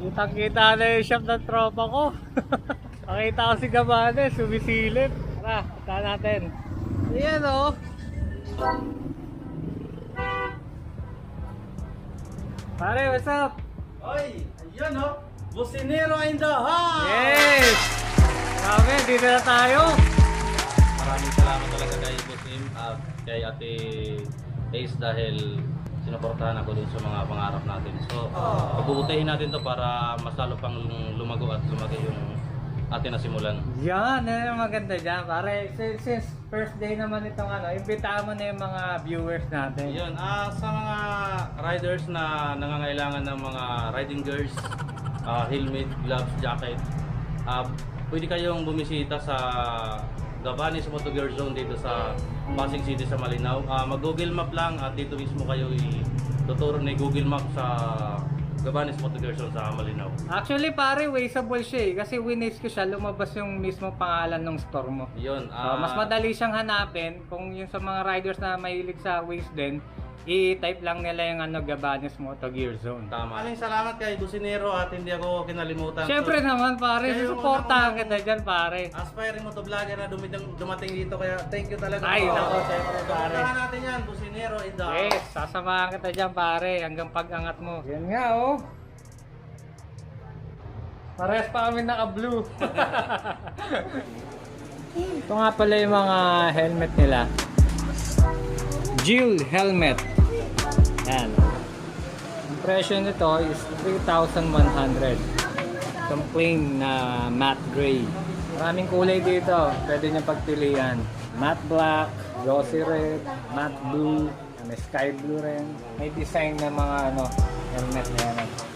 Kitang kita na yung shop ng tropa ko. Nakita ko si Gabane, sumisilip. Tara, punta natin. Ayan o. Pare, what's up? Oy, ayun oh. Businero in the house! Yes! Grabe, dito na tayo. Maraming salamat talaga kay Boss Im at kay Ate Ace dahil sinuportahan ako dun sa mga pangarap natin. So, pagbubutehin natin to para mas lalo pang lumago at lumaki yung atin na simulan. Yan, yan yung maganda dyan. Pare, since, since first day naman itong ano, imbitahan mo na yung mga viewers natin. Ayun, ah sa mga riders na nangangailangan ng mga riding gears, ah, helmet, gloves, jacket, ah pwede kayong bumisita sa Gabanis Moto Gear Zone dito sa Pasig City sa Malinaw. Ah, mag-Google Map lang at dito mismo kayo ituturo ni Google Map sa Gabanis Moto Gear Zone sa Malinaw. Actually, pare, wasteable siya eh. Kasi winis ko siya, lumabas yung mismo pangalan ng store mo. Yun, So, ah, mas madali siyang hanapin kung yung sa mga riders na mahilig sa waste din, i-type lang nila yung ano, Gabanes Moto Gear Zone. Tama. Maraming salamat kay Businero at hindi ako kinalimutan. Siyempre So, naman pare, Kayo, susuportahan kita dyan pare. aspiring motovlogger na dumating, dumating dito kaya thank you talaga. Ay, po. nako, siyempre, pare. Suportahan natin yan, Businero in the house. Yes, sasamahan kita dyan pare, hanggang pag-angat mo. Yan nga oh. Parehas pa kami naka-blue. Ito nga pala yung mga helmet nila. Jill helmet. Yan. Ang presyo nito is 3,100. Itong plain na matte gray. Maraming kulay dito. Pwede nyo pagpilian. Matte black, glossy red, matte blue, may sky blue rin. May design na mga ano, helmet na yan.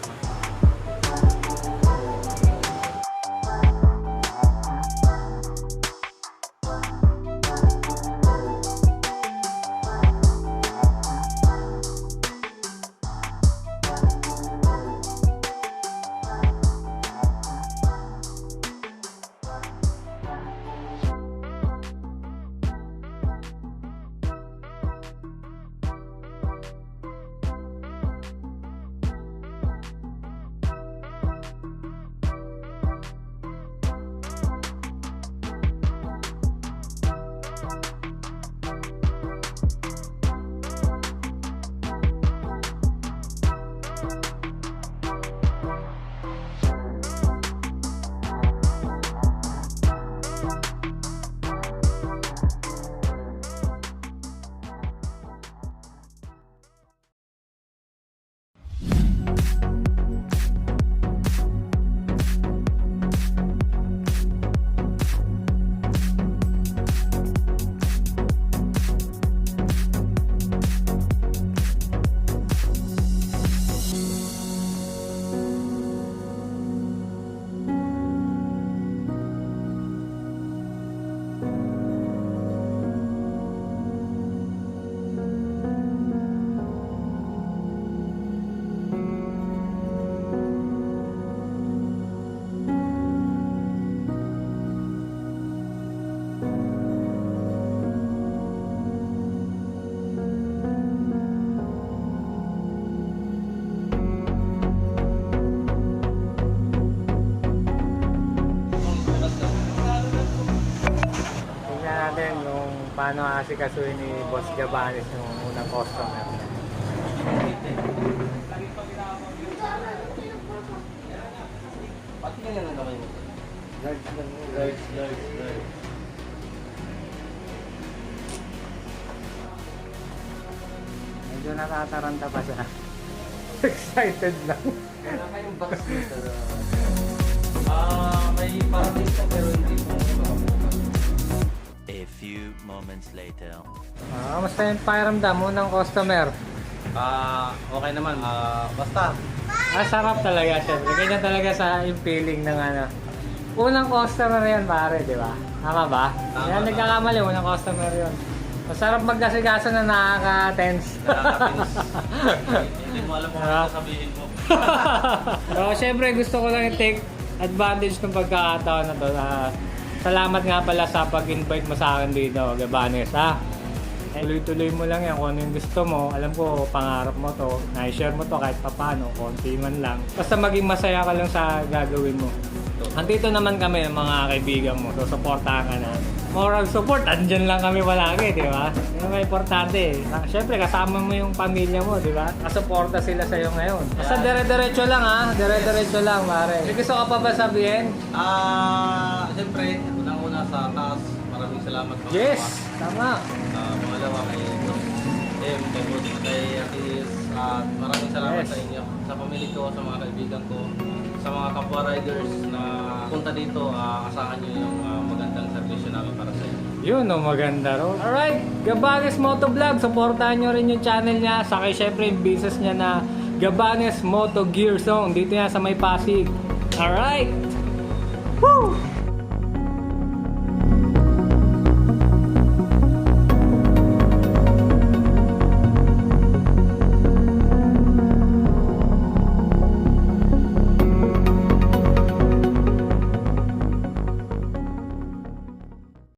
Paano asikasuhin ni Boss Gabanes yung unang customer niya. Pati nga lang naman mo. Large lang. Large, large, large. Medyo natataranta pa siya. Excited lang. Wala kayong box dito. Ah, may parating ka pero hindi. A few moments later. Ah, kamusta yung pakiramdam mo ng customer? Ah, okay naman. Ah, basta. Ah, sarap talaga syempre. Ganyan talaga sa yung feeling ng ano. Unang customer yan pare, di ba? Tama ba? Tama, yan, tama. nagkakamali. Unang customer yun. Masarap magkasigaso na nakaka-tense. Hindi mo alam kung Ah. ano sasabihin mo. Pero syempre gusto ko lang i-take advantage ng pagkakataon na to. na salamat nga pala sa pag-invite mo sa akin dito, Gabanes. Ha? Tuloy-tuloy mo lang yan kung ano yung gusto mo. Alam ko, pangarap mo to. Na-share mo to kahit papano, konti man lang. Basta maging masaya ka lang sa gagawin mo. Andito naman kami, mga kaibigan mo. So, supportahan ka namin. Moral support, andyan lang kami palagi, di ba? Yun ang importante. eh. Siyempre, kasama mo yung pamilya mo, di ba? Kasuporta sila sa'yo ngayon. Basta dire-diretso lang, ha? Dire-diretso lang, pare. May gusto ka pa ba sabihin? Ah, siyempre, unang-una sa taas, maraming salamat mga Yes! boss. Tama. Ah, pangalawa kay Boss M, kay Boss, kay Atis, at maraming salamat Yes. sa inyo, sa pamilya ko, sa mga kaibigan ko, sa mga kapwa riders na punta dito, ah, asahan nyo yung ah, magandang servisyo namin para sa inyo. Yun, oh, maganda ro. Alright, Gabanes Motovlog, supportahan nyo rin yung channel niya. Saka syempre yung business niya na Gabanes Moto Gear Zone. Dito yan sa may Pasig. Alright! Woo!